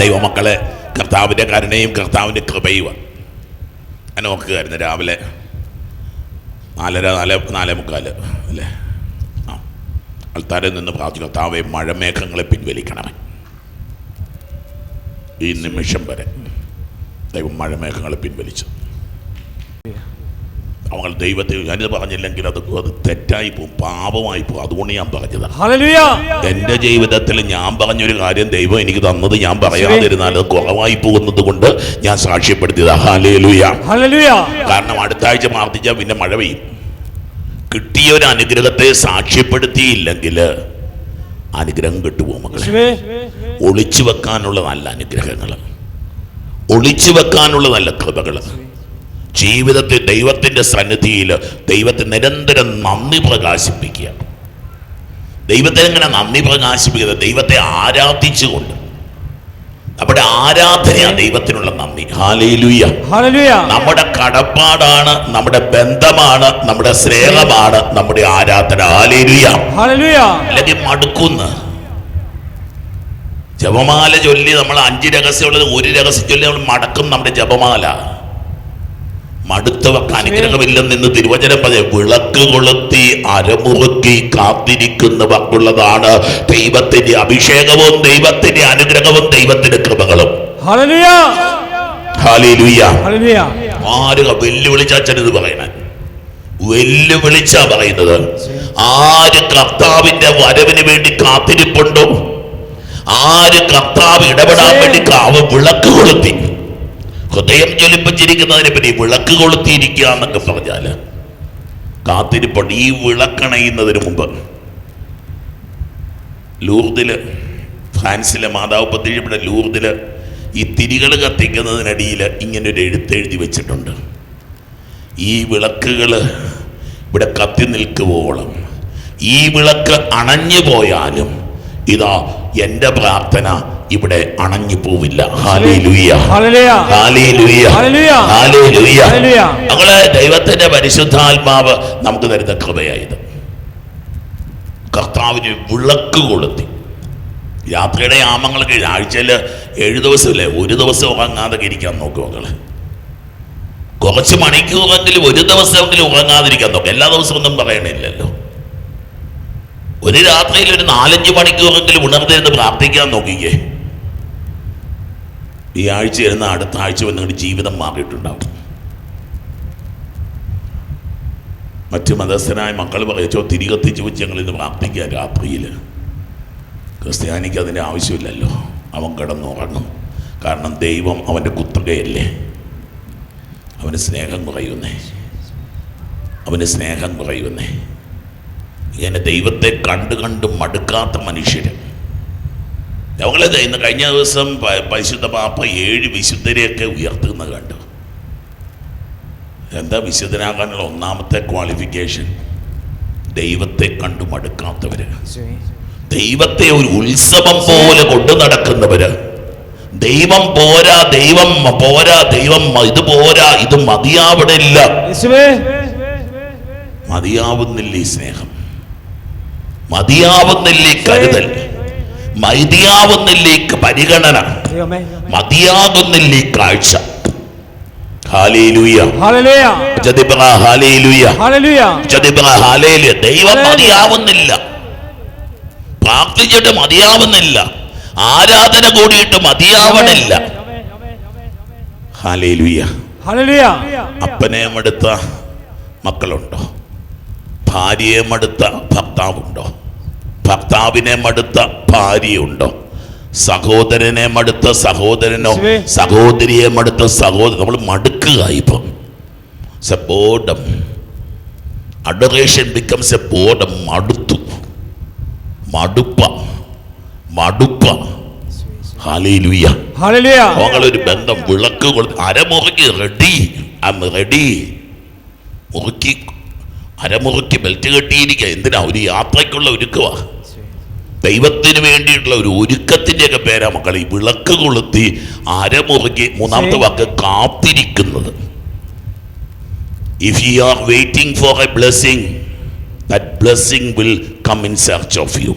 ദൈവമക്കളെ കർത്താവിന്റെ കരുണയും കർത്താവിന്റെ കൃപയും. ഞാൻ നോക്കുകയായിരുന്നു രാവിലെ നാലര നാല് നാലേ മുക്കാൽ അല്ലേ? ആ ആൾക്കാരിൽ നിന്ന് പ്രാർത്ഥിക്കും കർത്താവെ മഴമേഘങ്ങളെ പിൻവലിക്കണമേ. ഈ നിമിഷം വരെ ദൈവം മഴമേഘങ്ങളെ പിൻവലിച്ചു. അവങ്ങൾ ദൈവത്തെ ഞാനിത് പറഞ്ഞില്ലെങ്കിൽ അത് അത് തെറ്റായി പോകും പാപമായി പോകും അതുകൊണ്ട് ഞാൻ പറഞ്ഞതാണ് ഹല്ലേലൂയ. എന്റെ ജീവിതത്തിൽ ഞാൻ പറഞ്ഞൊരു കാര്യം ദൈവം എനിക്ക് തന്നത് ഞാൻ പറയാതിരുന്നാൽ അത് കുറവായി പോകുന്നത് കൊണ്ട് ഞാൻ സാക്ഷ്യപ്പെടുത്തിയത്. ഹാലേലുയ കാരണം അടുത്ത ആഴ്ച പ്രാർത്ഥിച്ചാൽ പിന്നെ മഴ പെയ്യും. കിട്ടിയ ഒരു അനുഗ്രഹത്തെ സാക്ഷ്യപ്പെടുത്തിയില്ലെങ്കിൽ അനുഗ്രഹം കിട്ടുപോകും മക്കളെ? ഒളിച്ചു വെക്കാനുള്ള നല്ല അനുഗ്രഹങ്ങൾ. ഒളിച്ചു വെക്കാനുള്ള നല്ല കൃപകൾ. ജീവിതത്തിൽ ദൈവത്തിന്റെ സന്നിധിയിൽ ദൈവത്തെ നിരന്തരം നന്ദി പ്രകാശിപ്പിക്കുക. ദൈവത്തെ എങ്ങനെ നന്ദി പ്രകാശിപ്പിക്കുക ദൈവത്തെ ആരാധിച്ചുകൊണ്ട്. നമ്മുടെ ആരാധനയാണ് ദൈവത്തിനുള്ള നന്ദി. ഹാലേലുയ. നമ്മുടെ കടപ്പാടാണ് നമ്മുടെ ബന്ധമാണ് നമ്മുടെ സ്നേഹമാണ് നമ്മുടെ ആരാധന. ഹാലേലുയ. അല്ലെങ്കിൽ മടുക്കുന്ന്. ജപമാല ചൊല്ലി നമ്മൾ അഞ്ച് രഹസ്യമുള്ളത് ഒരു രഹസ്യം ചൊല്ലി നമ്മൾ മടക്കും നമ്മുടെ ജപമാല. മടുത്തവർക്ക് അനുഗ്രഹമില്ലെന്ന് തിരുവചനം പറയും വിളക്ക് കൊളുത്തി അരമുറുക്കി കാത്തിരിക്കുന്നവർക്കുള്ളതാണ് ദൈവത്തിന്റെ അഭിഷേകവും ദൈവത്തിന്റെ അനുഗ്രഹവും ദൈവത്തിന്റെ കൃപകളും. ആരുക വെല്ലുവിളിച്ച അച്ഛൻ പറയണേ? വെല്ലുവിളിച്ചാ പറയുന്നത്. ആര് കർത്താവിന്റെ വരവിന് വേണ്ടി കാത്തിരിപ്പുണ്ടോ? ആര് കർത്താവ് ഇടപെടാൻ വേണ്ടി കാവ് വിളക്ക് കൊളുത്തി? ഹൃദയം ജ്വലിപ്പിച്ചിരിക്കുന്നതിനെ പറ്റി വിളക്ക് കൊളുത്തിയിരിക്കുക എന്നൊക്കെ പറഞ്ഞാൽ കാത്തിരിപ്പുണ്ട്. ഈ വിളക്കണയുന്നതിന് മുമ്പ് ലൂർദിൽ ഫ്രാൻസിലെ മാതാവ് പത്തിഴിയുടെ ലൂർദിൽ ഈ തിരികൾ കത്തിക്കുന്നതിനടിയിൽ ഇങ്ങനെ ഒരു എഴുത്തെഴുതി വെച്ചിട്ടുണ്ട്. ഈ വിളക്കുകൾ ഇവിടെ കത്തി നിൽക്കുവോളം ഈ വിളക്ക് അണഞ്ഞു പോയാലും ഇതാ എന്റെ പ്രാർത്ഥന ഇവിടെ അണഞ്ഞു പോവില്ല. ഞങ്ങളെ ദൈവത്തിന്റെ പരിശുദ്ധാത്മാവ് നമുക്ക് തരുന്ന കൃപയായത്. കർത്താവിന് വിളക്ക് കൊളുത്തി. യാത്രയുടെ ആമങ്ങൾക്ക് ആഴ്ചയിൽ ഏഴ് ദിവസമില്ലേ? ഒരു ദിവസം ഉറങ്ങാതെ ഇരിക്കാൻ നോക്കും മക്കൾ. കുറച്ച് മണിക്കൂറെങ്കിലും ഒരു ദിവസമെങ്കിലും ഉറങ്ങാതിരിക്കാൻ നോക്കും. എല്ലാ ദിവസവും ഒന്നും പറയണില്ലല്ലോ. ഒരു രാത്രിയിൽ ഒരു നാലഞ്ച് മണിക്കൂറെങ്കിലും ഉണർന്നിരുന്ന് പ്രാർത്ഥിക്കാൻ നോക്കിക്കേ. ഈ ആഴ്ച ഇരുന്ന അടുത്ത ആഴ്ച നിങ്ങളുടെ ജീവിതം മാറിയിട്ടുണ്ടാവും. മറ്റ് മതസ്ഥനായ മക്കൾ പറയച്ചോ തിരികത്തിച്ച് വെച്ച് ഞങ്ങൾ ഇന്ന് പ്രാർത്ഥിക്കുക രാത്രിയിൽ ക്രിസ്ത്യാനിക്ക് അതിന്റെ ആവശ്യമില്ലല്ലോ. അവൻ കിടന്നുറങ്ങും. കാരണം ദൈവം അവന്റെ കുത്തുകയല്ലേ? അവന് സ്നേഹം കുറയുന്നേ. അവന് സ്നേഹം കുറയുന്നേ. ഇങ്ങനെ ദൈവത്തെ കണ്ട് കണ്ട് മടുക്കാത്ത മനുഷ്യർ ഞങ്ങൾ ഇന്ന് കഴിഞ്ഞ ദിവസം പരിശുദ്ധ പാപ്പ ഏഴ് വിശുദ്ധരെയൊക്കെ ഉയർത്തുന്ന കണ്ടു. എന്താ വിശുദ്ധനാകാനുള്ള ഒന്നാമത്തെ ക്വാളിഫിക്കേഷൻ ദൈവത്തെ കണ്ടു മടുക്കാത്തവര്. ദൈവത്തെ ഒരു ഉത്സവം പോലെ കൊണ്ടു നടക്കുന്നവര്. ദൈവം പോരാ ദൈവം പോരാ ദൈവം ഇത് പോരാ ഇത് മതിയാവണില്ല. മതിയാവുന്നില്ല ഈ സ്നേഹം. മതിയാവുന്നില്ല കരുതൽ? മതിയാവുന്നില്ല പരിഗണന? മതിയാകുന്നില്ലേ കാഴ്ച? ദൈവം മതിയാവുന്നില്ല. പ്രാർത്ഥിച്ചിട്ട് മതിയാവുന്നില്ല. ആരാധന കൂടിയിട്ട് മതിയാവണില്ല. അപ്പനെ മടുത്ത മക്കളുണ്ടോ? ഭാര്യയെ മടുത്ത ഭർത്താവുണ്ടോ? ഭർത്താവിനെ മടുത്ത ഭാര്യയുണ്ടോ? സഹോദരനെ മടുത്ത സഹോദരനോ? സഹോദരിയെ മടുത്ത സഹോദരൻ നമ്മൾ മടുക്കുക ഇപ്പം. Boredom adoration becomes a boredom മടുത്തു. മടുപ്പ. മടുപ്പ. ഒരു ബന്ധം വിളക്ക് കൊടുത്ത് അരമുറുക്കി റെഡി ഐ റെഡി മുറുക്കി അരമുറുക്കി ബെൽറ്റ് കെട്ടിയിരിക്കുക. എന്തിനാ? ഒരു യാത്രയ്ക്കുള്ള ഒരുക്കമാ ദൈവത്തിന് വേണ്ടിയിട്ടുള്ള ഒരു ഒരുക്കത്തിന്റെയൊക്കെ പേരാ മക്കൾ ഈ വിളക്ക് കൊളുത്തി അരമുറുകി മൂന്നാമത്തെ വാക്ക് കാത്തിരിക്കുന്നത്. If you are waiting for a blessing that blessing will come in search of you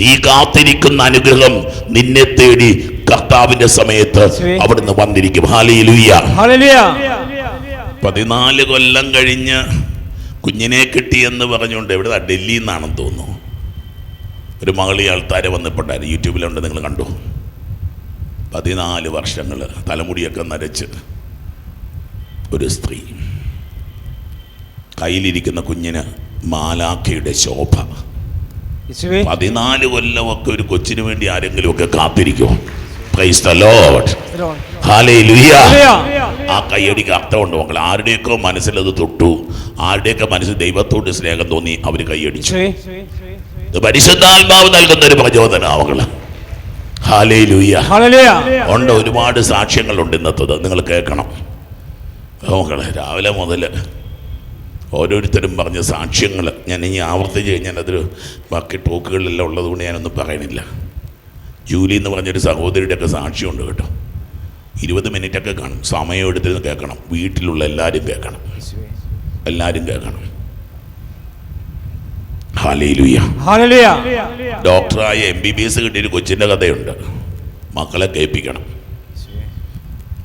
നീ കാത്തിരിക്കുന്ന അനുഗ്രഹം നിന്നെ തേടി കർത്താവിന്റെ സമയത്ത്. അവിടുന്ന് വന്നിരിക്കും. ഹാലിയിലുയ്യ. പതിനാല് കൊല്ലം കഴിഞ്ഞ് കുഞ്ഞിനെ കിട്ടിയെന്ന് പറഞ്ഞുകൊണ്ട് എവിടെ ഡൽഹിയിൽ നിന്നാണെന്ന് തോന്നുന്നു. ഒരു മകളി ആൾത്താരെ വന്നപ്പോണ്ടായിരുന്നു യൂട്യൂബിലുണ്ട് നിങ്ങൾ കണ്ടു. പതിനാല് വർഷങ്ങൾ തലമുടിയൊക്കെ നരച്ച് ഒരു സ്ത്രീ. കയ്യിലിരിക്കുന്ന കുഞ്ഞിന് മാലാഖയുടെ ശോഭ. പതിനാല് കൊല്ലമൊക്കെ ഒരു കൊച്ചിന് വേണ്ടി ആരെങ്കിലും ഒക്കെ Hallelujah. ആ കൈയടിക്ക് അർത്ഥമുണ്ട് മക്കൾ ആരുടെയൊക്കെ മനസ്സിലത് തൊട്ടു ആരുടെയൊക്കെ മനസ്സിൽ ദൈവത്തോട് സ്നേഹം തോന്നി അവർ കൈയടിച്ചു. ഇത് പരിശുദ്ധാത്മാവ് നൽകുന്ന ഒരു പ്രചോദന ഹാലേ ഉണ്ട് ഒരുപാട് സാക്ഷ്യങ്ങളുണ്ട് ഇന്നത്തത്. നിങ്ങൾ കേൾക്കണം. മക്കളെ രാവിലെ മുതൽ ഓരോരുത്തരും പറഞ്ഞ സാക്ഷ്യങ്ങൾ ഞാൻ ഇനി ആവർത്തിച്ച് കഴിഞ്ഞാൽ അതൊരു ബാക്കി ടോക്കുകളിലെല്ലാം ഉള്ളതുകൊണ്ട് ഞാനൊന്നും പറയണില്ല. ജൂലി എന്ന് പറഞ്ഞൊരു സഹോദരിയുടെയൊക്കെ സാക്ഷ്യമുണ്ട് കേട്ടോ. ഇരുപത് മിനിറ്റൊക്കെ കാണും. സമയം എടുത്തിരുന്ന് കേൾക്കണം. വീട്ടിലുള്ള എല്ലാവരും കേൾക്കണം. എല്ലാവരും കേൾക്കണം. ഡോക്ടറായ എം ബി ബി എസ് കിട്ടിയൊരു കൊച്ചിന്റെ കഥയുണ്ട്. മക്കളെ കേൾപ്പിക്കണം.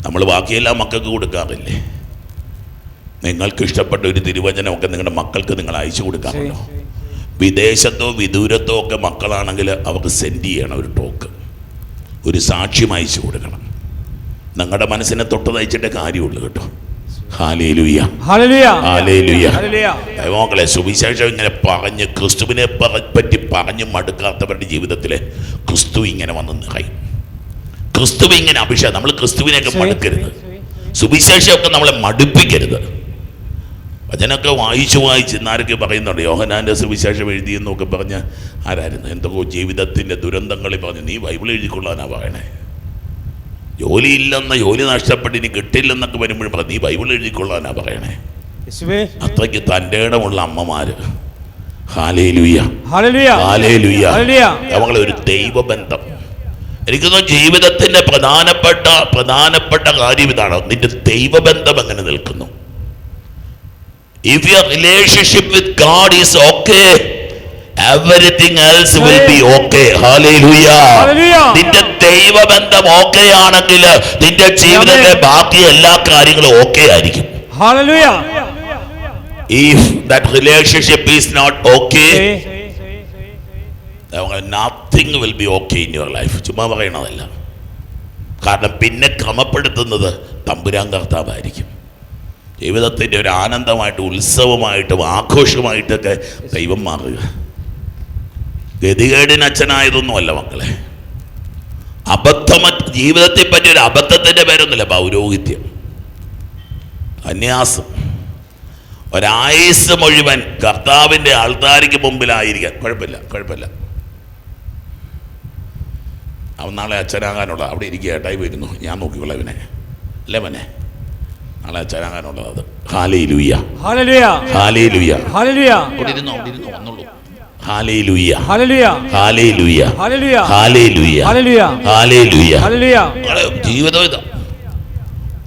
നമ്മൾ ബാക്കിയെല്ലാം മക്കൾക്ക് കൊടുക്കാറില്ലേ? നിങ്ങൾക്ക് ഇഷ്ടപ്പെട്ട ഒരു തിരുവചനമൊക്കെ നിങ്ങളുടെ മക്കൾക്ക് നിങ്ങൾ അയച്ചു കൊടുക്കാമല്ലോ വിദേശത്തോ വിദൂരത്തോ ഒക്കെ മക്കളാണെങ്കിൽ അവർക്ക് സെൻഡ് ചെയ്യണം ഒരു ടോക്ക് ഒരു സാക്ഷ്യം അയച്ചു കൊടുക്കണം. നിങ്ങളുടെ മനസ്സിനെ തൊട്ട് തയ്ച്ചിട്ടേ കാര്യമുള്ളൂ കേട്ടോ. ദൈവമക്കളെ സുവിശേഷം ഇങ്ങനെ പറഞ്ഞ് ക്രിസ്തുവിനെ പറ- പറ്റി പറഞ്ഞ് മടുക്കാത്തവരുടെ ജീവിതത്തിൽ ക്രിസ്തു ഇങ്ങനെ വന്ന് നിറയും. ക്രിസ്തു ഇങ്ങനെ അഭിഷേകം നമ്മൾ ക്രിസ്തുവിനെയൊക്കെ മടുക്കരുത്. സുവിശേഷമൊക്കെ നമ്മളെ മടുപ്പിക്കരുത്. വചനമൊക്കെ വായിച്ചു വായിച്ച് ഇന്നാരൊക്കെ പറയുന്നുണ്ട് യോഹനാന്റെ സുവിശേഷം എഴുതിയെന്നൊക്കെ പറഞ്ഞ് ആരായിരുന്നു? എന്തൊക്കെ ജീവിതത്തിന്റെ ദുരന്തങ്ങളിൽ പറഞ്ഞു നീ ബൈബിൾ എഴുതിക്കൊള്ളാനാ പറയണേ. ജോലിയില്ലെന്ന ജോലി നഷ്ടപ്പെട്ട് ഇനി കിട്ടില്ലെന്നൊക്കെ വരുമ്പോഴും നീ ബൈബിൾ എഴുതിക്കൊള്ളാനാ പറയണേ. അത്രയ്ക്ക് തന്റെ ഇടമുള്ള അമ്മമാര്. നമ്മളെ ഒരു ദൈവബന്ധം. എനിക്കൊന്നും ജീവിതത്തിന്റെ പ്രധാനപ്പെട്ട പ്രധാനപ്പെട്ട കാര്യം ഇതാണ്. നിന്റെ ദൈവബന്ധം എങ്ങനെ നിൽക്കുന്നു. If your relationship with God is okay everything else will be okay. നിന്റെ ദൈവബന്ധം ഓക്കെ ആണെങ്കിൽ നിന്റെ ജീവിതത്തിലെ ബാക്കി എല്ലാ കാര്യങ്ങളും ഓക്കെ ആയിരിക്കും. Hallelujah. if that relationship is not okay Okay. Nothing will be okay in your life ചുമ്മാ പറയണതല്ല. കാരണം പിന്നെ ക്രമപ്പെടുത്തുന്നത് തമ്പുരാൻ കർത്താവായിരിക്കും. ജീവിതത്തിന്റെ ഒരു ആനന്ദമായിട്ട് ഉത്സവമായിട്ടും ആഘോഷമായിട്ടൊക്കെ ദൈവം മാറുക. ഗതികേടിന് അച്ഛനായതൊന്നുമല്ല മക്കളെ. അബദ്ധമ ജീവിതത്തെ പറ്റി ഒരു അബദ്ധത്തിന്റെ പേരൊന്നുമില്ല പൗരോഹിത്യം. സന്യാസം ഒരായുസ് മുഴുവൻ കർത്താവിന്റെ ആൾത്താരിക്ക് മുമ്പിലായിരിക്കാൻ. കുഴപ്പമില്ല കുഴപ്പമില്ല. അവൻ നാളെ അച്ഛനാകാനുള്ള അവിടെ ഇരിക്കുക ഏട്ടായി വരുന്നു ഞാൻ നോക്കിക്കൊള്ളാം ഇവനെ. അല്ലേ മനെ? നാളെ അച്ഛനാകാനുള്ളത് ഹാലേ ലുയ്യ. ഹാലേ ലുയ്യ Hallelujah. അവിടെ ഇരുന്നു അവിടെ ഇരുന്നു വന്നുള്ളൂ ജീവിതം ഇതാ.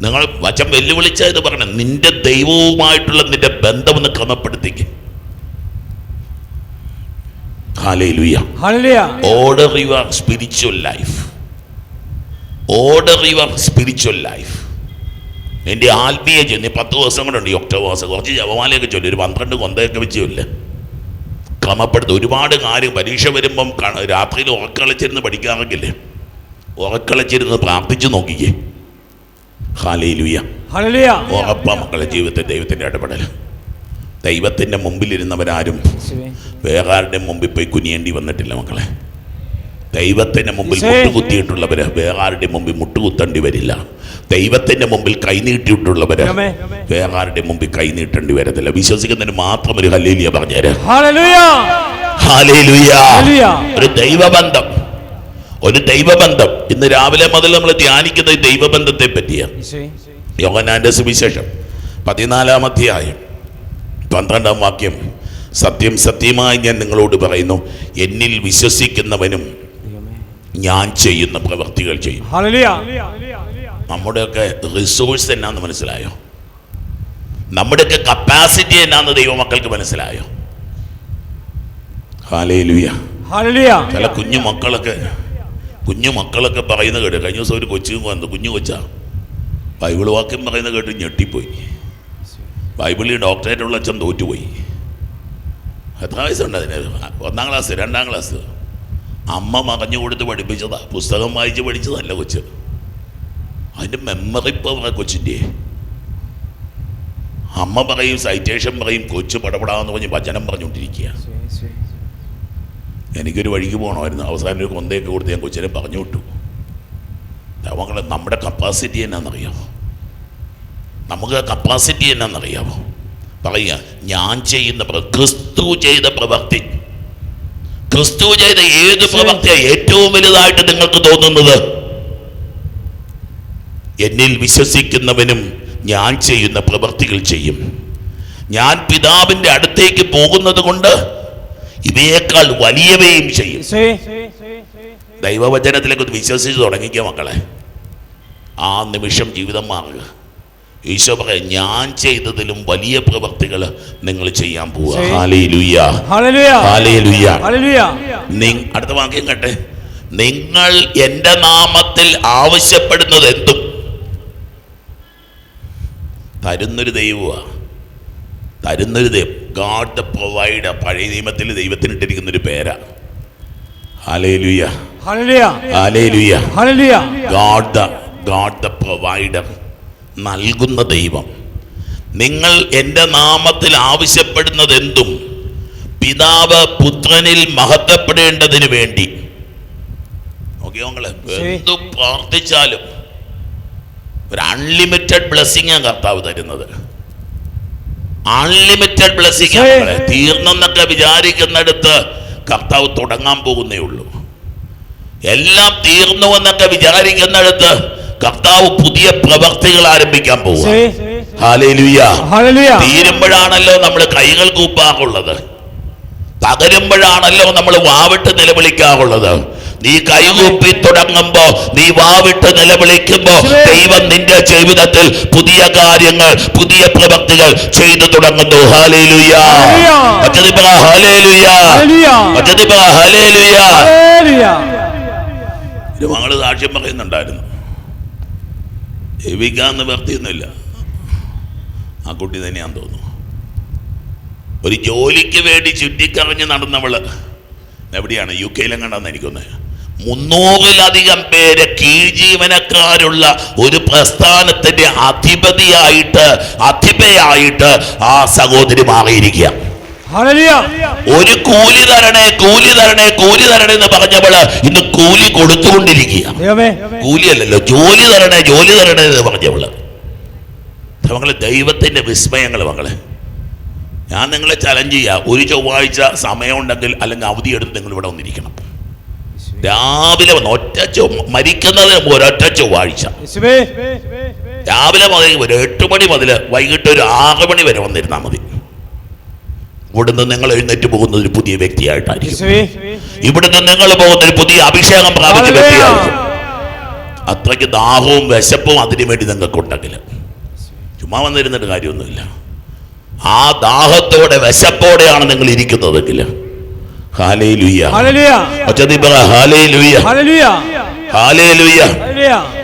നിങ്ങൾ വചം വെല്ലുവിളിച്ച ഇത് പറയണം. നിന്റെ ദൈവവുമായിട്ടുള്ള നിന്റെ ബന്ധമൊന്ന് ക്രമപ്പെടുത്തിക്ക്. Hallelujah Hallelujah. Order your spiritual life order your spiritual life എന്റെ ആത്മീയ ചൊല്ലി പത്ത് ദിവസം കൂടെ ഉണ്ട്. ഈ ഒക്ടോബർ മാസം. കുറച്ച് ജപമാലയൊക്കെ ചൊല്ലി. ഒരു പന്ത്രണ്ട് കൊന്തയൊക്കെ വെച്ച് ക്രമപ്പെടുത്തും. ഒരുപാട് കാര്യം പരീക്ഷ വരുമ്പം രാത്രിയിൽ ഉറക്കളിച്ചിരുന്ന് പഠിക്കാറെങ്കിലേ ഉറക്കളിച്ചിരുന്ന് പ്രാർത്ഥിച്ചു നോക്കിക്കേ. ഹാലയിലൂയ ഉറപ്പ മക്കളെ ജീവിതത്തിൽ ദൈവത്തിന്റെ ഇടപെടൽ. ദൈവത്തിന്റെ മുമ്പിലിരുന്നവരാരും. വേറെ ആരുടെയും മുമ്പിൽ പോയി കുനിയേണ്ടി വന്നിട്ടില്ല മക്കളെ. ദൈവത്തിന്റെ മുമ്പിൽ മുട്ടുകുത്തിയിട്ടുള്ളവർ മുട്ടുകുത്തിയിട്ടുള്ളവര് വേറെ മുമ്പിൽ മുട്ടുകുത്തേണ്ടി വരില്ല. ദൈവത്തിന്റെ മുമ്പിൽ കൈനീട്ടിയിട്ടുള്ളവര് ആമേ. വേറെ മുമ്പിൽ കൈനീട്ടേണ്ടി വരത്തില്ല. വിശ്വസിക്കുന്നതിന് മാത്രം ഒരു ഹലീലിയ പറഞ്ഞു ഒരു ദൈവബന്ധം. ഒരു ദൈവബന്ധം. ഇന്ന് രാവിലെ മുതൽ നമ്മൾ ധ്യാനിക്കുന്ന ദൈവബന്ധത്തെ പറ്റിയാണ് യോഗനാന്റെ സുവിശേഷം പതിനാലാം അധ്യായം പന്ത്രണ്ടാം വാക്യം. സത്യം സത്യമായി ഞാൻ നിങ്ങളോട് പറയുന്നു. എന്നിൽ വിശ്വസിക്കുന്നവനും ഞാൻ ചെയ്യുന്ന പ്രവൃത്തികൾ ചെയ്യും. നമ്മുടെയൊക്കെ റിസോഴ്സ് എന്നാന്ന് മനസ്സിലായോ? നമ്മുടെയൊക്കെ കപ്പാസിറ്റി എന്നാന്ന് ദൈവമക്കൾക്ക് മനസ്സിലായോ? ചില കുഞ്ഞു മക്കളൊക്കെ കുഞ്ഞു മക്കളൊക്കെ പറയുന്ന കേട്ടു. കഴിഞ്ഞ ദിവസം ഒരു കൊച്ചു വന്നു കുഞ്ഞു കൊച്ചാ. ബൈബിൾ വാക്യം പറയുന്ന കേട്ട് ഞെട്ടിപ്പോയി. ബൈബിളിൽ ഡോക്ടറേറ്റുള്ള അച്ഛൻ തോറ്റുപോയി. എത്ര വയസ്സുണ്ട് അതിന്? ഒന്നാം ക്ലാസ് രണ്ടാം ക്ലാസ്. അമ്മ മറഞ്ഞു കൊടുത്ത് പഠിപ്പിച്ചതാ. പുസ്തകം വായിച്ച് പഠിച്ചതല്ല കൊച്ച്. അതിന്റെ മെമ്മറി പവർ കൊച്ചിന്റെ അമ്മ പറയും സൈറ്റേഷൻ പറയും കൊച്ചു പടപടാന്ന് പറഞ്ഞ് വചനം പറഞ്ഞുകൊണ്ടിരിക്കുക. എനിക്കൊരു വഴിക്ക് പോകണമായിരുന്നു അവസാനം ഒരു കൊന്തയൊക്കെ കൊടുത്ത് ഞാൻ കൊച്ചിനെ പറഞ്ഞു വിട്ടു. അവങ്ങളെ നമ്മുടെ കപ്പാസിറ്റി എന്നാണെന്നറിയാമോ നമുക്ക് കപ്പാസിറ്റി എന്നാണെന്നറിയാമോ പറയുക ഞാൻ ചെയ്യുന്ന ക്രിസ്തു ചെയ്ത പ്രവൃത്തി ക്രിസ്തു ചെയ്ത ഏത് പ്രവൃത്തിയ ഏറ്റവും വലുതായിട്ട് നിങ്ങൾക്ക് തോന്നുന്നത്? എന്നിൽ വിശ്വസിക്കുന്നവനും ഞാൻ ചെയ്യുന്ന പ്രവൃത്തികൾ ചെയ്യും. ഞാൻ പിതാവിന്റെ അടുത്തേക്ക് പോകുന്നത് കൊണ്ട് ഇവയേക്കാൾ വലിയവയും ചെയ്യും. ദൈവവചനത്തിലേക്ക് വിശ്വസിച്ച് തുടങ്ങിക്കുക മക്കളെ. ആ നിമിഷം ജീവിതം മാറുക. ഈശോ പറയാം ഞാൻ ചെയ്തതിലും വലിയ പ്രവർത്തികൾ നിങ്ങൾ ചെയ്യാൻ പോവുക. അടുത്ത വാക്യം കേട്ടെ. നിങ്ങൾ എന്റെ നാമത്തിൽ ആവശ്യപ്പെടുന്നത് എന്തും? തരുന്നൊരു ദൈവമാണ് തരുന്നൊരു ദൈവം ഗാഡ് ദ പ്രൊവൈഡർ പഴയ നിയമത്തിൽ ദൈവത്തിനിട്ടിരിക്കുന്ന ഒരു പേരാ. Hallelujah. Hallelujah. Hallelujah God the God the provider നൽകുന്ന ദൈവം നിങ്ങൾ എന്റെ നാമത്തിൽ ആവശ്യപ്പെടുന്നത് എന്തും പിതാവ് പുത്രനിൽ മഹത്വപ്പെടേണ്ടതിന് വേണ്ടി ശരി. എന്തു പ്രാർത്ഥിച്ചാലും ഒരു അൺലിമിറ്റഡ് ബ്ലെസ്സിങ് കർത്താവ് തരുന്നത് അൺലിമിറ്റഡ് ബ്ലെസ്സിങ്. തീർന്നെന്നൊക്കെ വിചാരിക്കുന്നിടത്ത് കർത്താവ് തുടങ്ങാൻ പോകുന്നേ ഉള്ളൂ എല്ലാം തീർന്നു എന്നൊക്കെ വിചാരിക്കുന്നിടത്ത് കർത്താവ് പുതിയ പ്രവർത്തികൾ ആരംഭിക്കാൻ പോവുക. തീരുമ്പോഴാണല്ലോ നമ്മൾ കൈകൾ കൂപ്പാറുള്ളത്. തകരുമ്പോഴാണല്ലോ നമ്മൾ വാവിട്ട് നിലവിളിക്കാറുള്ളത്. നീ കൈകൂപ്പി തുടങ്ങുമ്പോ നീ വാവിട്ട് നിലവിളിക്കുമ്പോ ദൈവം നിന്റെ ജീവിതത്തിൽ പുതിയ കാര്യങ്ങൾ പുതിയ പ്രവൃത്തികൾ ചെയ്തു തുടങ്ങുന്നു. മകൾ സാക്ഷ്യം പറയുന്നുണ്ടായിരുന്നു. ജീവിക്കാൻ നിവർത്തിയൊന്നുമില്ല ആ കുട്ടി തന്നെയാന്ന് തോന്നുന്നു. ഒരു ജോലിക്ക് വേണ്ടി ചുറ്റിക്കറിഞ്ഞ് നടന്നവൾ എവിടെയാണ്? യു കെയിലെങ്ങാണ്ടാന്ന് എനിക്കൊന്ന് മുന്നൂറിലധികം പേര് കീഴ്ജീവനക്കാരുള്ള ഒരു പ്രസ്ഥാനത്തിന്റെ അധിപതിയായിട്ട് അധിപയായിട്ട് ആ സഹോദരി മാറിയിരിക്കുക ഒരു കൂലി തരണേ കൂലി തരണേ കൂലി തരണേ എന്ന് പറഞ്ഞപ്പോൾ ഇന്ന് കൂലി കൊടുത്തുകൊണ്ടിരിക്കുക കൂലി കൂലിയല്ലല്ലോ ജോലി തരണേ ജോലി തരണേ എന്ന് പറഞ്ഞപ്പോൾ. മകളെ ദൈവത്തിന്റെ വിസ്മയങ്ങൾ മകളെ ഞാൻ നിങ്ങളെ ചലഞ്ച് ചെയ്യുക ഒരു ചൊവ്വാഴ്ച സമയമുണ്ടെങ്കിൽ അല്ലെങ്കിൽ അവധി എടുത്ത് നിങ്ങൾ ഇവിടെ വന്നിരിക്കണം. രാവിലെ വന്ന് ഒറ്റ മരിക്കുന്നതിന് മുമ്പ് ഒരൊറ്റ ചൊവ്വാഴ്ച. രാവിലെ മുതൽ ഒരു എട്ട് മണി മുതൽ വൈകിട്ട് ഒരു ആറ് മണി വരെ വന്നിരുന്നാൽ മതി. ഇവിടുന്ന് നിങ്ങൾ എഴുന്നേറ്റ് പോകുന്ന ഒരു പുതിയ വ്യക്തിയായിട്ടായിരിക്കും. ഇവിടുന്ന് നിങ്ങൾ പോകുന്ന ഒരു പുതിയ അഭിഷേകം പ്രാപിച്ച വ്യക്തിയായിരിക്കും. അത്രയ്ക്ക് ദാഹവും വിശപ്പും അതിനു വേണ്ടി നിങ്ങൾക്കുണ്ടെങ്കിൽ ചുമ്മാ വന്നിരുന്നിട്ട് കാര്യമൊന്നുമില്ല. ആ ദാഹത്തോടെ വിശപ്പോടെയാണ് നിങ്ങൾ ഇരിക്കുന്നതെങ്കിൽ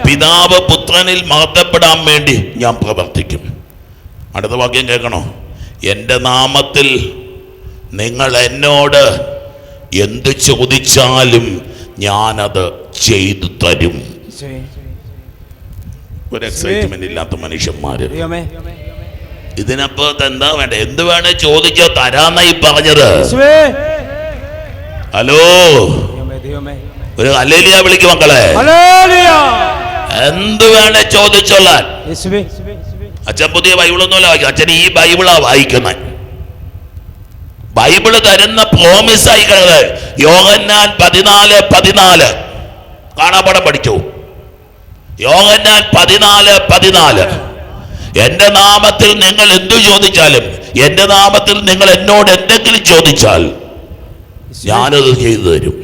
പിതാവ് പുത്രനിൽ മഹത്വപ്പെടാൻ വേണ്ടി ഞാൻ പ്രവർത്തിക്കും. അടുത്ത വാക്യം കേൾക്കണോ? എന്റെ നാമത്തിൽ നിങ്ങൾ എന്നോട് എന്തു ചോദിച്ചാലും ഞാനത് ചെയ്തു തരും. ഒരു എക്സൈറ്റ്മെന്റ് ഇല്ലാത്ത മനുഷ്യന്മാര്. ഇതിനപ്പുറത്ത് എന്താ വേണ്ട? എന്ത് വേണേ ചോദിച്ചോ തരാന്നായി പറഞ്ഞത്. ഹലോ. ഒരു അലേലിയ വിളിക്കും മക്കളെ. എന്ത് വേണേ ചോദിച്ചോളാൻ അച്ഛൻ പുതിയ ബൈബിളൊന്നുമല്ല വായിക്കും അച്ഛൻ ഈ ബൈബിളാ വായിക്കുന്നത് ബൈബിൾ തരുന്ന പ്രോമിസ് ആയിക്കുന്നത് യോഹന്നാൻ പതിനാല് പതിനാല്. കാണാപ്പാടം പഠിച്ചു. യോഹന്നാൻ പതിനാല് പതിനാല്. എന്റെ നാമത്തിൽ നിങ്ങൾ എന്തു ചോദിച്ചാലും എന്റെ നാമത്തിൽ നിങ്ങൾ എന്നോട് എന്തെങ്കിലും ചോദിച്ചാൽ ഞാനത് ചെയ്തു തരും.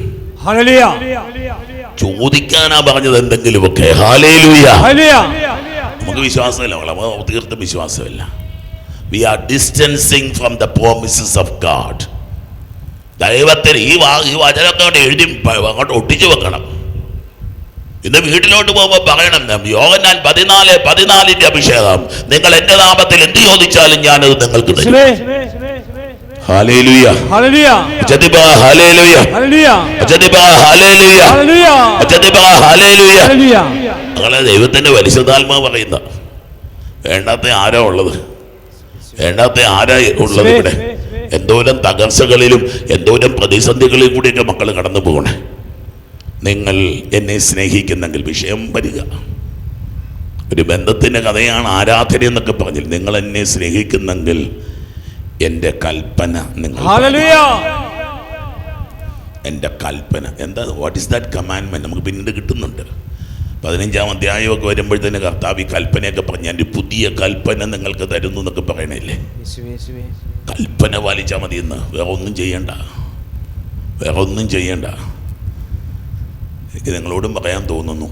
ചോദിക്കാനാ പറഞ്ഞത് എന്തെങ്കിലുമൊക്കെ. ഹാലേലൂയ നമുക്ക് വിശ്വാസമില്ല. വളരെ തീർത്തും വിശ്വാസമില്ല. We are distancing from the promises of God ദൈവത്തിന് ഈ വാ ഈ വചനമൊക്കെ അങ്ങോട്ട് എഴുതി അങ്ങോട്ട് ഒട്ടിച്ചു വെക്കണം. ഇന്ന് വീട്ടിലോട്ട് പോകുമ്പോൾ പറയണം യോഗനാൻ പതിനാല് പതിനാലിന്റെ അഭിഷേകം. നിങ്ങൾ എന്റെ നാമത്തിൽ എന്ത് ചോദിച്ചാലും ഞാനത് നിങ്ങൾക്ക് തരും. ഹാലേലുയ അങ്ങനെ ദൈവത്തിന്റെ പരിശുദ്ധാത്മാവ് പറയുന്ന വേണ്ടാത്ത ആരാ ഉള്ളത്? വേണ്ടാത്ത ആരാ ഉള്ളത് ഇവിടെ? എന്തോരം തകർച്ചകളിലും എന്തോരം പ്രതിസന്ധികളിലും കൂടിയൊക്കെ മക്കൾ കടന്നു പോകണേ. നിങ്ങൾ എന്നെ സ്നേഹിക്കുന്നെങ്കിൽ വിഷയം വരിക. ഒരു ബന്ധത്തിന്റെ കഥയാണ് ആരാധന എന്നൊക്കെ പറഞ്ഞില്ല? നിങ്ങൾ എന്നെ സ്നേഹിക്കുന്നെങ്കിൽ എന്റെ കൽപ്പന നിങ്ങൾ എന്റെ കൽപ്പന. എന്താ? വാട്ട് ഇസ് ദാറ്റ് കമാൻഡ്മെന്റ് നമുക്ക് പിന്നീട് കിട്ടുന്നുണ്ട്. പതിനഞ്ചാം അധ്യായമൊക്കെ വരുമ്പോഴത്തേന് കർത്താവ് ഈ കൽപ്പനയൊക്കെ പറഞ്ഞു എന്റെ പുതിയ കൽപ്പന നിങ്ങൾക്ക് തരുന്നു എന്നൊക്കെ പറയണില്ലേ കൽപ്പന പാലിച്ചാൽ മതി എന്ന് വേറെ ഒന്നും ചെയ്യണ്ട. വേറെ ഒന്നും ചെയ്യണ്ട. എനിക്ക് നിങ്ങളോടും പറയാൻ തോന്നുന്നു.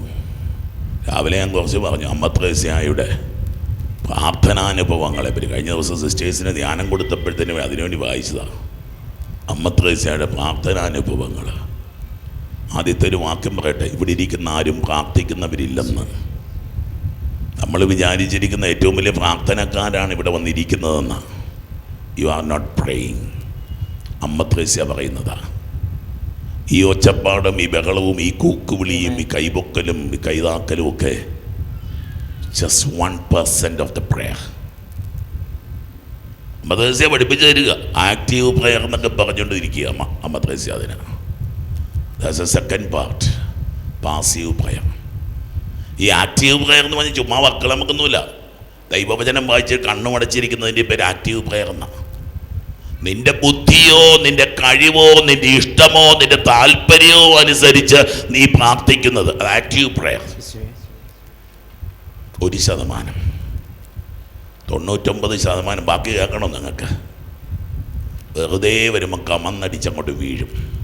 രാവിലെ ഞാൻ കുറച്ച് പറഞ്ഞു. അമ്മ ത്രേസ്യായുടെ പ്രാർത്ഥനാനുഭവങ്ങളെ പറ്റി. കഴിഞ്ഞ ദിവസം സിസ്റ്റേഴ്സിന് ധ്യാനം കൊടുത്തപ്പോഴത്തേനും അതിനുവേണ്ടി വായിച്ചതാണ് അമ്മ ത്രേസ്യായുടെ പ്രാർത്ഥനാനുഭവങ്ങൾ ആദ്യത്തെ ഒരു വാക്യം പറയട്ടെ. ഇവിടെ ഇരിക്കുന്ന ആരും പ്രാർത്ഥിക്കുന്നവരില്ലെന്ന്. നമ്മൾ വിചാരിച്ചിരിക്കുന്ന ഏറ്റവും വലിയ പ്രാർത്ഥനക്കാരാണ് ഇവിടെ വന്നിരിക്കുന്നതെന്ന്. യു ആർ നോട്ട് പ്രേയിങ് അമ്മ ത്രേസ്യ പറയുന്നതാ. ഈ ഒച്ചപ്പാടും ഈ ബഹളവും ഈ കൂക്കുവിളിയും ഈ കൈപൊക്കലും ഈ കൈതാക്കലും ഒക്കെ just one percent of the prayer അമ്മ ത്രേസ്യ പഠിപ്പിച്ചു തരിക. ആക്റ്റീവ് പ്രേയർ എന്നൊക്കെ പറഞ്ഞുകൊണ്ടിരിക്കുക അമ്മ. അമ്മ ത്രേസ്യ അതിന്. That's a second part passive prayer ഈ ആക്റ്റീവ് പ്രയർ എന്ന് പറഞ്ഞാൽ ചുമ്മാ വാക്കുകൾ നമുക്കൊന്നുമില്ല ദൈവവചനം വായിച്ച് കണ്ണുമടച്ചിരിക്കുന്നതിന്റെ പേര് ആക്റ്റീവ് പ്രയർ എന്നാണ് നിന്റെ ബുദ്ധിയോ നിന്റെ കഴിവോ നിന്റെ ഇഷ്ടമോ നിന്റെ താല്പര്യമോ അനുസരിച്ച് നീ പ്രാർത്ഥിക്കുന്നത്. അത് ആക്റ്റീവ് പ്രയർ ഒരു ശതമാനം. തൊണ്ണൂറ്റൊമ്പത് ശതമാനം. ബാക്കി കേൾക്കണം നിങ്ങൾക്ക്? വെറുതെ വരുമ്പോൾ കമന്നടിച്ചങ്ങോട്ട് വീഴും.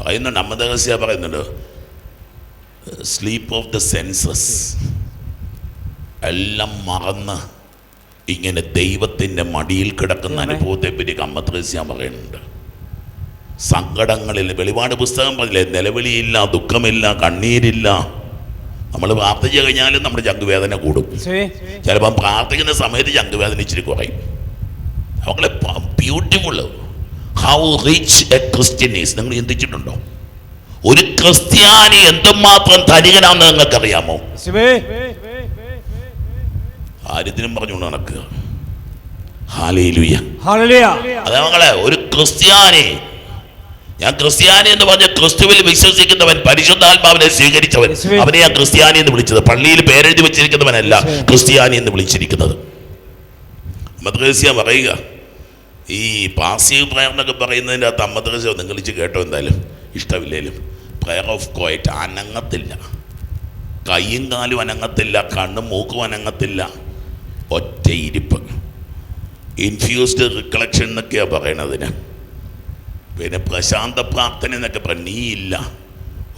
പറയുന്നുണ്ട് അമ്മദഹസ്യ പറയുന്നുണ്ട്. സ്ലീപ്പ് ഓഫ് ദ സെൻസസ് എല്ലാം മറന്ന് ഇങ്ങനെ ദൈവത്തിന്റെ മടിയിൽ കിടക്കുന്ന. അനുഭവത്തെ പറ്റി അമ്മത്രസ്യ പറയുന്നുണ്ട്. സങ്കടങ്ങളിൽ വെളിപാട് പുസ്തകം പറഞ്ഞില്ലേ നിലവിളിയില്ല ദുഃഖമില്ല കണ്ണീരില്ല. നമ്മൾ പ്രാർത്ഥിച്ചു കഴിഞ്ഞാലും നമ്മുടെ ചങ്കുവേദന കൂടും. ചിലപ്പം പ്രാർത്ഥിക്കുന്ന സമയത്ത് ചങ്കുവേദന ഇച്ചിരി കുറയും. അവങ്ങളെ beautiful how rich a Christian is നിങ്ങൾ ചിന്തിച്ചിട്ടുണ്ടോ? ഒരു ക്രിസ്ത്യാനി എന്തുമാത്രം ധനികനാണെന്ന് നിങ്ങൾക്കറിയാമോ? യേശുവേ. ആര്യത്തിനും പറഞ്ഞുകൊണ്ട് നടക്കുക. അതെ മകളെ ഒരു ക്രിസ്ത്യാനി. ഞാൻ ക്രിസ്ത്യാനി എന്ന് പറഞ്ഞ ക്രിസ്തുവിൽ വിശ്വസിക്കുന്നവൻ പരിശുദ്ധാത്മാവിനെ സ്വീകരിച്ചവൻ. അവനെ ഞാൻ ക്രിസ്ത്യാനി എന്ന് വിളിച്ചത്. പള്ളിയിൽ പേരെഴുതി വെച്ചിരിക്കുന്നവനല്ല ക്രിസ്ത്യാനി എന്ന് വിളിച്ചിരിക്കുന്നത്. മദ്രസ്യ പറയുക ഈ പാസീവ് പ്രയർ എന്നൊക്കെ പറയുന്നതിന്റെ അകത്ത് അമ്മദ്രസ്യ നിങ്ങൾ കേട്ടോ എന്തായാലും. ഇഷ്ടമില്ലേലും. പ്രയർ ഓഫ് കോയറ്റ് അനങ്ങത്തില്ല. കയ്യും കാലും അനങ്ങത്തില്ല കണ്ണും മൂക്കും അനങ്ങത്തില്ല. ഒറ്റ ഇരിപ്പ്. ഇൻഫ്യൂസ്ഡ് റിക്കളക്ഷൻ എന്നൊക്കെയാണ് പറയണതിന്. പിന്നെ പ്രശാന്ത പ്രാർത്ഥന എന്നൊക്കെ പറ നീ ഇല്ല.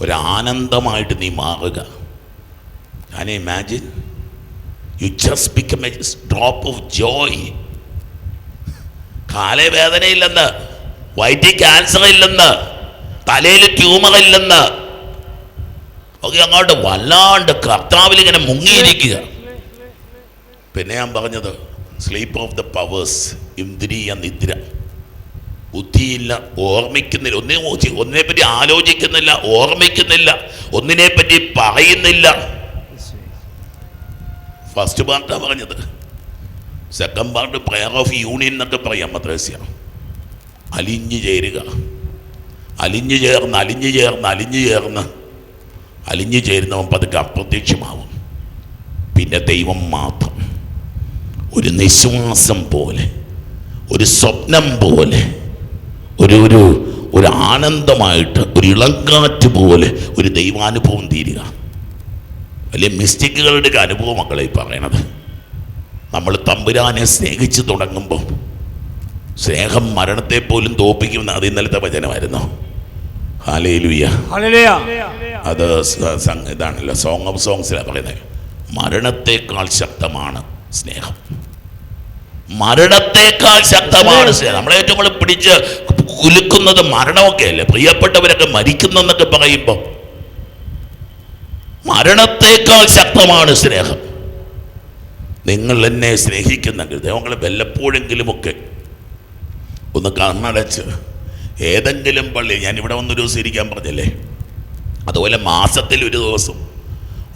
ഒരാനന്ദമായിട്ട് നീ മാറുക. ഞാൻ imagine you just become a drop of joy കാലേ വേദനയില്ലെന്ന് വയറ്റിൽ ക്യാൻസർ ഇല്ലെന്ന് തലയിൽ ട്യൂമർ ഇല്ലെന്ന് ഒക്കെ അങ്ങോട്ട് വല്ലാണ്ട് കർത്താവിൽ ഇങ്ങനെ മുങ്ങിയിരിക്കുക. പിന്നെ ഞാൻ പറഞ്ഞത് സ്ലീപ്പ് ഓഫ് ദ പവേഴ്സ് ഇന്ദ്രിയ നിദ്ര. ബുദ്ധിയില്ല ഓർമ്മിക്കുന്നില്ല ഒന്നിനെ ഒന്നിനെ പറ്റി ആലോചിക്കുന്നില്ല ഓർമ്മിക്കുന്നില്ല ഒന്നിനെ പറ്റി പറയുന്നില്ല. ഫസ്റ്റ് പാർട്ടാണ് പറഞ്ഞത്. Second part prayer of union എന്നൊക്കെ പറയാം മദ്രസ്യ. അലിഞ്ഞു ചേരുക. അലിഞ്ഞു ചേർന്ന് അലിഞ്ഞു ചേർന്ന് അലിഞ്ഞു ചേർന്ന്. അലിഞ്ഞു ചേരുന്നവൻ പതുക്കെ അപ്രത്യക്ഷമാവും. പിന്നെ ദൈവം മാത്രം. ഒരു നിശ്വാസം പോലെ ഒരു സ്വപ്നം പോലെ ഒരു ഒരു ഒരു ആനന്ദമായിട്ട് ഒരു ഇളങ്കാറ്റ് പോലെ ഒരു ദൈവാനുഭവം തീരുക. വലിയ മിസ്റ്റേക്കുകളുടെ അനുഭവം മക്കളെ പറയണത്. നമ്മൾ തമ്പുരാനെ സ്നേഹിച്ച് തുടങ്ങുമ്പോൾ സ്നേഹം മരണത്തെ പോലും തോപ്പിക്കുമെന്ന് അത് ഇന്നലത്തെ വചനമായിരുന്നു. അത് ഇതാണല്ലോ സോങ് ഓഫ് സോങ്സിലാണ് പറയുന്നത് മരണത്തെക്കാൾ ശക്തമാണ് സ്നേഹം. മരണത്തെക്കാൾ ശക്തമാണ് സ്നേഹം. നമ്മളെ ഏറ്റവും കൂടുതൽ പിടിച്ച് കുലുക്കുന്നത് മരണമൊക്കെ അല്ലേ? പ്രിയപ്പെട്ടവരൊക്കെ മരിക്കുന്നെന്നൊക്കെ പറയുമ്പോൾ മരണത്തെക്കാൾ ശക്തമാണ് സ്നേഹം. നിങ്ങൾ എന്നെ സ്നേഹിക്കുന്നെങ്കിൽ ദൈവങ്ങളെ വല്ലപ്പോഴെങ്കിലുമൊക്കെ ഒന്ന് കണ്ണടച്ച് ഏതെങ്കിലും പള്ളി ഞാൻ ഇവിടെ വന്നൊരു ദിവസം ഇരിക്കാൻ പറഞ്ഞല്ലേ? അതുപോലെ മാസത്തിൽ ഒരു ദിവസം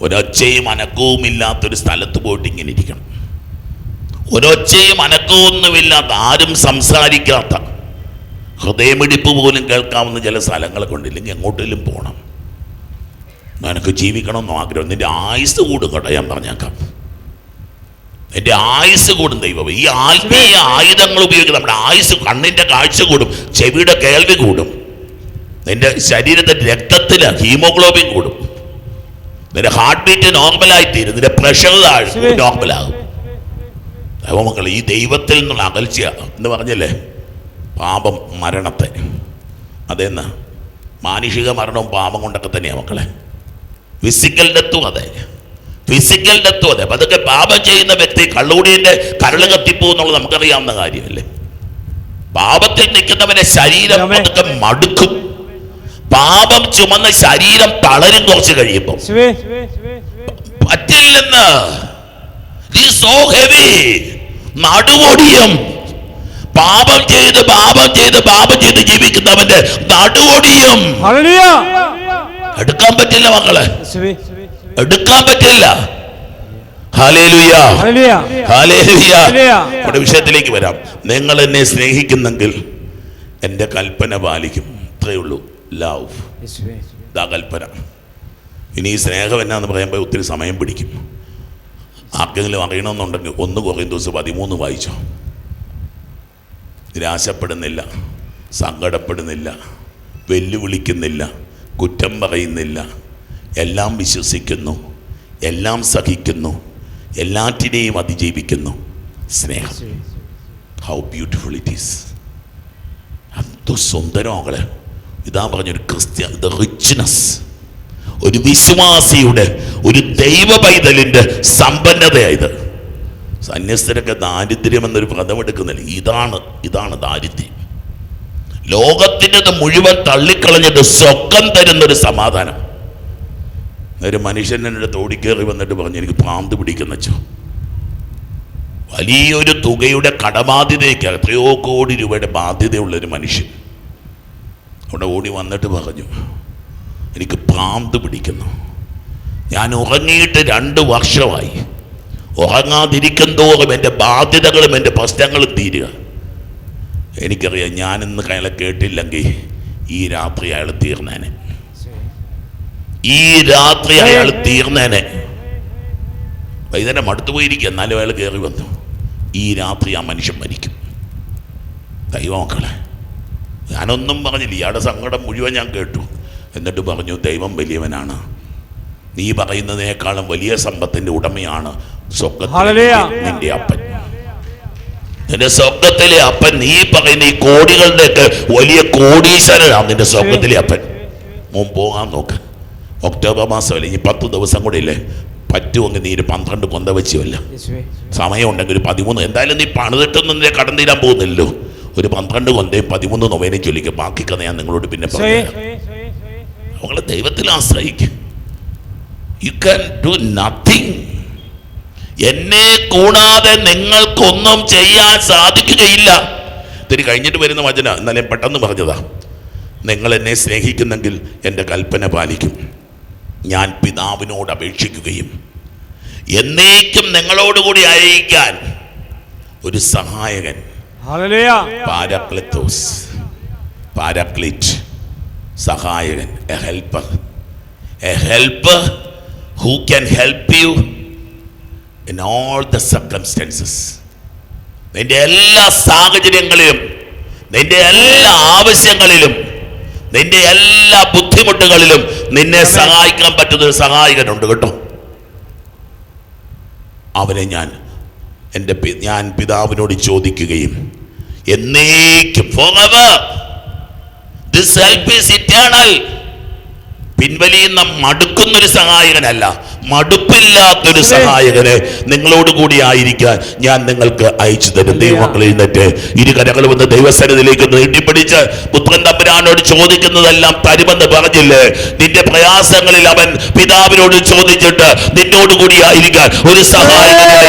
ഒരൊച്ചയും അനക്കവും ഇല്ലാത്തൊരു സ്ഥലത്ത് പോയിട്ട് ഇങ്ങനെ ഇരിക്കണം. ഒരൊച്ചയും അനക്കമൊന്നുമില്ലാത്ത ആരും സംസാരിക്കാത്ത ഹൃദയമിടിപ്പ് പോലും കേൾക്കാവുന്ന ചില സ്ഥലങ്ങളെ കൊണ്ടില്ലെങ്കിൽ എങ്ങോട്ടെങ്കിലും പോകണം നിനക്ക് ജീവിക്കണമെന്ന് ആഗ്രഹം. നിന്റെ ആയുസ് കൂടും കേട്ടോ ഞാൻ പറഞ്ഞേക്കാം. എന്റെ ആയുസ് കൂടും ദൈവം ഈ ആത്മീയ ആയുധങ്ങൾ ഉപയോഗിച്ച് നമ്മുടെ ആയുസ് കണ്ണിന്റെ കാഴ്ച കൂടും ചെവിയുടെ കേൾവി കൂടും. നിന്റെ ശരീരത്തിന്റെ രക്തത്തിൽ ഹീമോഗ്ലോബിൻ കൂടും. നിന്റെ ഹാർട്ട് ബീറ്റ് നോർമലായി തീരും നിന്റെ പ്രഷർ താഴ്ച നോർമലാകും ദൈവമക്കൾ ഈ ദൈവത്തിൽ നിന്നുള്ള അകൽച്ച എന്ന് പറഞ്ഞല്ലേ? പാപം മരണത്തെ. അതെന്ന്? മാനുഷിക മരണവും പാപം കൊണ്ടൊക്കെ തന്നെയാണ് മക്കളെ. ഫിസിക്കൽ ഡെത്തും അതെ. ഫിസിക്കൽ ഡെത്ത് അതെ അപ്പൊ അതൊക്കെ പാപം ചെയ്യുന്ന വ്യക്തി കള്ളുകൂടിയന്റെ കരൾ കത്തിപ്പോ എന്നുള്ളത് നമുക്കറിയാവുന്ന കാര്യമല്ലേ? പാപത്തിൽ നിൽക്കുന്നവന്റെ ശരീരം. അതൊക്കെ മടുക്കും. പാപം ചുമന്ന ശരീരം തളരും കുറച്ച് കഴിയുമ്പോൾ പറ്റില്ലെന്ന് സോ ഹെവി നടുവൊടിയും പാപം ചെയ്ത് പാപം ചെയ്ത് പാപം ചെയ്ത് ജീവിക്കുന്നവന്റെ നടുവൊടിയും എടുക്കാൻ പറ്റില്ല മക്കളെ. എടുക്കാൻ പറ്റില്ല. നമ്മുടെ വിഷയത്തിലേക്ക് വരാം. നിങ്ങൾ എന്നെ സ്നേഹിക്കുന്നെങ്കിൽ എന്റെ കൽപ്പന പാലിക്കും. ഇത്രയേ ഉള്ളൂ. ലവ്. ഇതാ കൽപ്പന. ഇനി ഈ സ്നേഹം എന്നാന്ന് പറയുമ്പോൾ ഒത്തിരി സമയം പിടിക്കും. ആർക്കെങ്കിലും അറിയണമെന്നുണ്ടെങ്കിൽ ഒന്ന് കുറേ ദിവസം പതിമൂന്ന് വായിച്ചോ. നിരാശപ്പെടുന്നില്ല. സങ്കടപ്പെടുന്നില്ല. വെല്ലുവിളിക്കുന്നില്ല. കുറ്റം പറയുന്നില്ല. എല്ലാം വിശ്വസിക്കുന്നു എല്ലാം സഹിക്കുന്നു എല്ലാറ്റിനെയും അതിജീവിക്കുന്നു. സ്നേഹം. ഹൗ ബ്യൂട്ടിഫുൾ ഇറ്റ് ഈസ് അത് സുന്ദരമകൾ ഇതാ പറഞ്ഞൊരു ക്രിസ്ത്യൻ ദ റിച്ച്നസ് ഒരു വിശ്വാസിയുടെ ഒരു ദൈവ പൈതലിന്റെ സമ്പന്നതയായത്. സന്യസ്തരൊക്കെ ദാരിദ്ര്യം എന്നൊരു പദം എടുക്കുന്നില്ല. ഇതാണ് ഇതാണ് ദാരിദ്ര്യം. ലോകത്തിന്റെ മുഴുവൻ തള്ളിക്കളഞ്ഞിട്ട് സ്വക്കം തരുന്നൊരു സമാധാനം. ഒരു മനുഷ്യൻ എന്റെ അടുത്ത് ഓടിക്കേറി വന്നിട്ട് പറഞ്ഞു എനിക്ക് പ്രാന്ത് പിടിക്കുന്ന വെച്ചു വലിയൊരു തുകയുടെ കടബാധ്യതയ്ക്ക് എത്രയോ കോടി രൂപയുടെ ബാധ്യതയുള്ളൊരു മനുഷ്യൻ അവിടെ ഓടി വന്നിട്ട് പറഞ്ഞു എനിക്ക് പ്രാന്ത് പിടിക്കുന്നു. ഞാൻ ഉറങ്ങിയിട്ട് രണ്ട് വർഷമായി. ഉറങ്ങാതിരിക്കും തോറും എന്റെ ബാധ്യതകളും എന്റെ പ്രശ്നങ്ങളും തീരുക. എനിക്കറിയാം ഞാനിന്ന് അയാളെ കേട്ടില്ലെങ്കിൽ ഈ രാത്രി അയാൾ തീർന്നേനെ. ഈ രാത്രി അയാൾ തീർന്നേനെ. വൈകുന്നേരം മടുത്തു പോയിരിക്കുക. എന്നാലും അയാൾ കയറി വന്നു. ഈ രാത്രി ആ മനുഷ്യൻ മരിക്കും. ദൈവമക്കളെ ഞാനൊന്നും പറഞ്ഞില്ല. ഇയാളുടെ സങ്കടം മുഴുവൻ ഞാൻ കേട്ടു. എന്നിട്ട് പറഞ്ഞു ദൈവം വലിയവനാണ്. നീ പറയുന്നതിനേക്കാളും വലിയ സമ്പത്തിന്റെ ഉടമയാണ് നിന്റെ അപ്പൻ. നിന്റെ സ്വർഗത്തിലെ അപ്പൻ നീ പറയുന്ന ഈ കോടികളുടെയൊക്കെ വലിയ കോടീശ്വരനാണ് നിന്റെ സ്വർഗത്തിലെ അപ്പൻ. മുമ്പ് പോകാൻ നോക്ക്. ഒക്ടോബർ മാസമല്ലേ ഇനി പത്ത് ദിവസം കൂടെ ഇല്ലേ? പറ്റുമെങ്കിൽ നീ ഒരു പന്ത്രണ്ട് കൊന്ത വെച്ചുമല്ല സമയമുണ്ടെങ്കിൽ ഒരു പതിമൂന്ന് എന്തായാലും നീ പണിതിട്ടൊന്നും നിന്നെ കടം തീരാൻ പോകുന്നില്ലല്ലോ. ഒരു പന്ത്രണ്ട് കൊന്തയും പതിമൂന്ന് നൊവേനയും ചൊല്ലിക്കും. ബാക്കി കഥ ഞാൻ നിങ്ങളോട് പിന്നെ പറയാം. ദൈവത്തിൽ ആശ്രയിക്കും. യു ക്യാൻ ഡു നത്തിങ് എന്നെ കൂടാതെ നിങ്ങൾക്കൊന്നും ചെയ്യാൻ സാധിക്കുകയില്ല. ഇത്തിരി കഴിഞ്ഞിട്ട് വരുന്ന വചന എന്നാലും പെട്ടെന്ന് പറഞ്ഞതാ. നിങ്ങൾ എന്നെ സ്നേഹിക്കുന്നെങ്കിൽ എന്റെ കൽപ്പന പാലിക്കും. ഞാൻ പിതാവിനോട് അപേക്ഷിക്കുകയും എന്നേക്കും നിങ്ങളോടുകൂടി അയക്കാൻ ഒരു സഹായകൻ. ഹല്ലേലൂയ. പാരാക്ലിത്തോസ്. Paraclete. സഹായകൻ. A helper. A helper who can help you in all the circumstances. നിന്റെ എല്ലാ സാഹചര്യങ്ങളിലും നിന്റെ എല്ലാ ആവശ്യങ്ങളിലും നിന്റെ എല്ലാ ബുദ്ധിമുട്ടുകളിലും നിന്നെ സഹായിക്കാൻ പറ്റുന്ന ഒരു സഹായകനുണ്ട് കേട്ടോ അവനെ ഞാൻ എന്റെ ഞാൻ പിതാവിനോട് ചോദിക്കുകയും എന്നേക്കും. This help is eternal. പിൻവലിയുന്ന മടുക്കുന്നൊരു സഹായകനല്ല. മടുപ്പില്ലാത്തൊരു സഹായകനെ നിങ്ങളോട് കൂടി ആയിരിക്കാൻ ഞാൻ നിങ്ങൾക്ക് അയച്ചു തരും. ദൈവമക്കൾ എഴുന്നേറ്റ്. ഇരു കരകൾ വന്ന് ദൈവസനത്തിലേക്ക് നീട്ടിപ്പിടിച്ച് പുത്രൻ തമ്പുരാനോട് ചോദിക്കുന്നതെല്ലാം തരുമെന്ന് പറഞ്ഞില്ലേ? നിന്റെ പ്രയാസങ്ങളിൽ അവൻ പിതാവിനോട് ചോദിച്ചിട്ട് നിന്നോട് കൂടി ആയിരിക്കാൻ ഒരു സഹായകനെ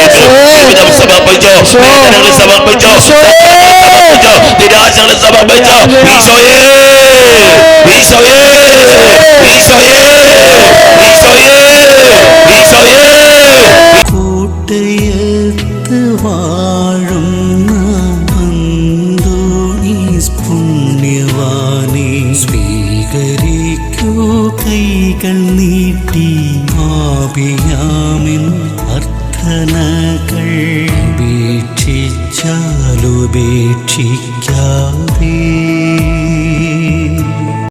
സമർപ്പിച്ചോ? സമർപ്പിച്ചോ? നിരാശകൾ സമർപ്പിച്ചോ ഈശോയേ ഈശോയേ ഈശോയേ ഈശോയേ ഈശോയേ കൂട്ടയത്ത് വാഴുന്ന പുണ്യവാനെ സ്വീകരിക്കൂ. കൈകൾ നീട്ടി ആപിയാമിൻ അർത്ഥനകൾ ഉപേക്ഷിച്ചാലുപേക്ഷിക്കാതെ